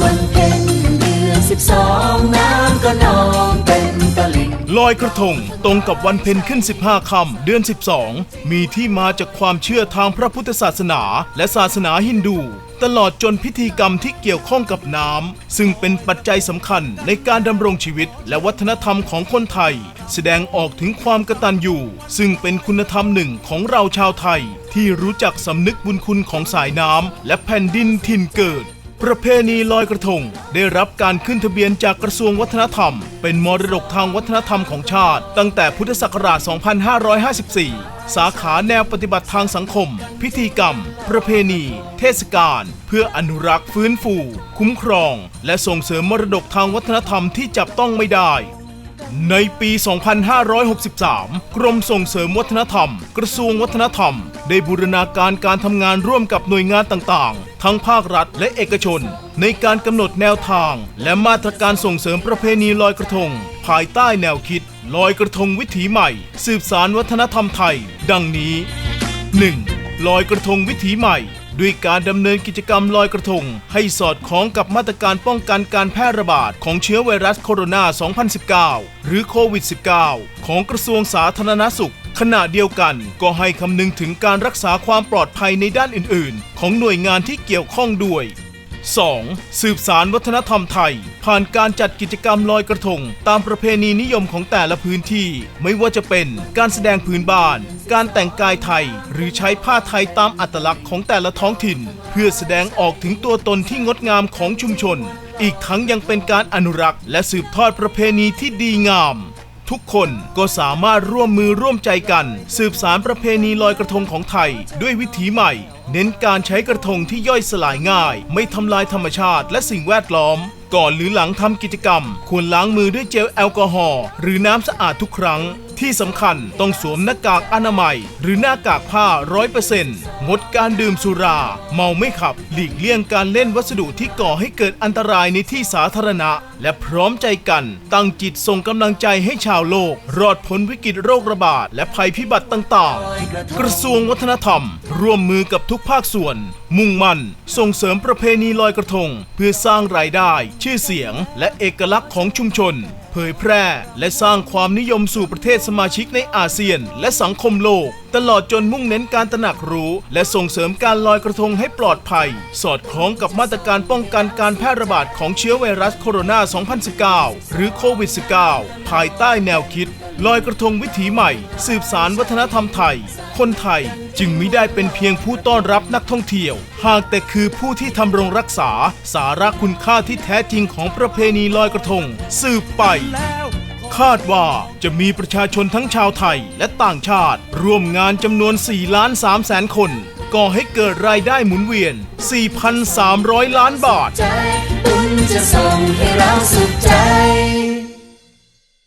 วันเพ็ญเดือนสิบสองน้ำก็นองเต็มตลิ่งลอยกระทงตรงกับวันเพ็ญขึ้น 15 ค่ำเดือน 12 มีที่มาจากความเชื่อทางพระพุทธศาสนา และศาสนาฮินดู ตลอดจนพิธีกรรมที่เกี่ยวข้องกับน้ำ ซึ่งเป็นปัจจัยสำคัญในการดำรงชีวิต และวัฒนธรรมของคนไทย แสดงออกถึงความกตัญญูซึ่งเป็นคุณธรรมหนึ่งของเราชาวไทย ที่รู้จักสำนึกบุญคุณของสายน้ำและแผ่นดินถิ่นเกิด ประเพณีลอยกระทง ได้รับการขึ้นทะเบียนจากกระทรวงวัฒนธรรม เป็นมรดกทางวัฒนธรรมของชาติ ตั้งแต่พุทธศักราช 2554 สาขาแนวปฏิบัติทางสังคม พิธีกรรม ประเพณี เทศกาลเพื่ออนุรักษ์ฟื้นฟู คุ้มครอง และส่งเสริมมรดกทางวัฒนธรรมที่จับต้องไม่ได้ ในปี 2563 กรมส่งเสริมวัฒนธรรม กระทรวงวัฒนธรรม ได้บูรณาการการทำงานร่วมกับหน่วยงานต่างๆ ทั้งภาครัฐและเอกชน ในการกำหนดแนวทาง และมาตรการส่งเสริมประเพณีลอยกระทง ภายใต้แนวคิด ลอยกระทงวิถีใหม่ สืบสารวัฒนธรรมไทย ดังนี้ 1. ลอยกระทงวิถีใหม่ ด้วยการดำเนินกิจกรรมลอยกระทง ให้สอดคล้องกับมาตรการป้องกันการแพร่ระบาดของเชื้อไวรัสโคโรนา 2019 หรือโควิด -19 ของกระทรวงสาธารณสุข ขณะเดียวกันก็ให้คำนึงถึงการรักษาความปลอดภัยในด้านอื่น ๆ ของหน่วยงานที่เกี่ยวข้องด้วย 2. สืบสารวัฒนธรรมไทย ผ่านการจัดกิจกรรมลอยกระทง ตามประเพณีนิยมของแต่ละพื้นที่ ไม่ว่าจะเป็นการแสดงพื้นบ้าน การแต่งกายไทย หรือใช้ผ้าไทยตามอัตลักษณ์ของแต่ละท้องถิ่น เพื่อแสดงออกถึงตัวตนที่งดงามของชุมชน อีกทั้งยังเป็นการอนุรักษ์ และสืบทอดประเพณีที่ดีงาม ทุกคนก็สามารถร่วมมือร่วมใจกัน สืบสารประเพณีลอยกระทงของไทย ด้วยวิถีใหม่ เน้นการใช้กระทงที่ย่อยสลายง่าย ไม่ทำลายธรรมชาติและสิ่งแวดล้อม ก่อนหรือหลังทำกิจกรรม ควรล้างมือด้วยเจลแอลกอฮอล์หรือน้ำสะอาดทุกครั้ง ที่สำคัญต้องสวมหน้ากากอนามัย หรือหน้ากากผ้าร้อยเปอร์เซ็นต์งดการดื่มสุรา เมาไม่ขับ หลีกเลี่ยงการเล่นวัสดุที่ก่อให้เกิดอันตรายในที่สาธารณะ และพร้อมใจกัน ตั้งจิตส่งกำลังใจให้ชาวโลก รอดพ้นวิกฤตโรคระบาด และภัยพิบัติต่างๆ กระทรวงวัฒนธรรม ร่วมมือกับทุกภาคส่วน มุ่งมั่น ส่งเสริมประเพณีลอยกระทง เพื่อสร้างรายได้ ชื่อเสียง และเอกลักษณ์ของชุมชน เผยแพร่ และสร้างความนิยมสู่ประเทศสมาชิกในอาเซียน และสังคมโลก ตลอดจนมุ่งเน้นการตระหนักรู้ และส่งเสริมการลอยกระทงให้ปลอดภัย สอดคล้องกับมาตรการป้องกันการแพร่ระบาดของเชื้อไวรัสโคโรนา 2019 หรือโควิด -19 ภายใต้แนวคิด ลอยกระทงวิถีใหม่ สืบสารวัฒนธรรมไทย คนไทยจึงไม่ได้เป็นเพียงผู้ต้อนรับนักท่องเที่ยว หากแต่คือผู้ที่ทำรงรักษา สาระคุณค่าที่แท้จริงของประเพณีลอยกระทง สืบไป คาดว่าจะมีประชาชนทั้งชาวไทยและต่างชาติ ร่วมงานจำนวน 4 ล้าน3แสนคน ก่อให้เกิดรายได้หมุนเวียน 4,300 ล้านบาท ใจบุญจะส่งให้เราสุขใจ